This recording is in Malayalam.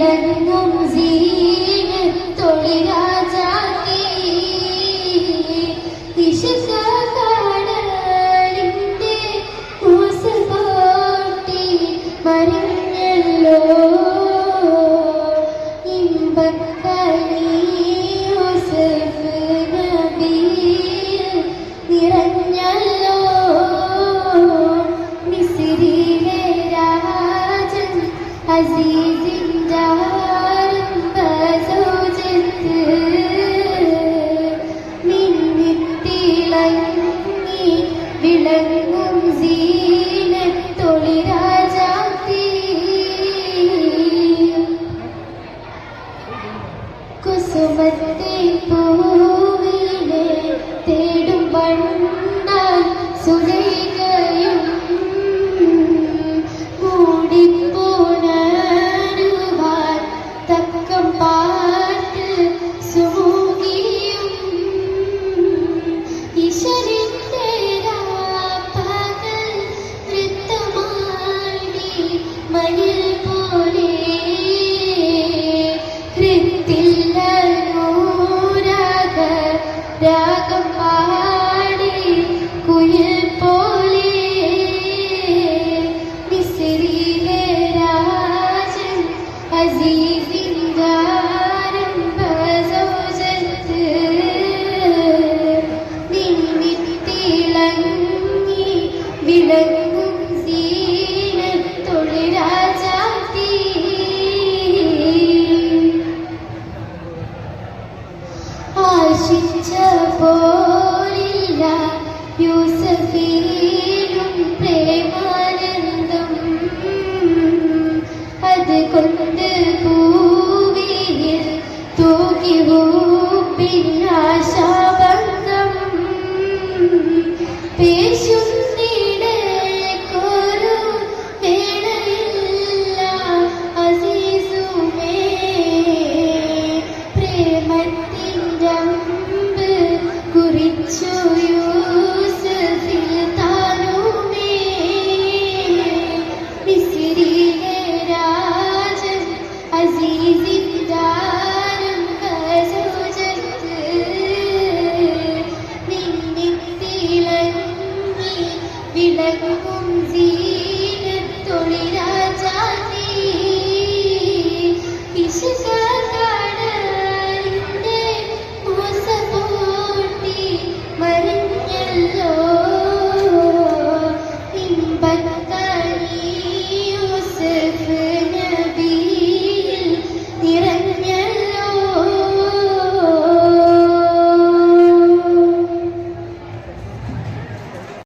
വിളങ്ങും സീനത്തൊളി രാജാത്തി ദിശകാടലിന്റെ ഊസൽപോട്ടി മറിഞ്ഞല്ലോ ഇമ്പക്കനി യൂസഫ് നബി നിറഞ്ഞല്ലോ. മിസ്രിയിലെ രാജൻ അസീസിന്റെ പാടി കുയിൽ പോലെ മിസ്രിയിലെ രാജൻ അസീസിന്റെ യൂസഫീനും പ്രേമാനന്ദം. അതുകൊണ്ട് ഭൂമിയിൽ തൂക്കി പിന്നാശാഭംഗം திலக்கும் ஜீ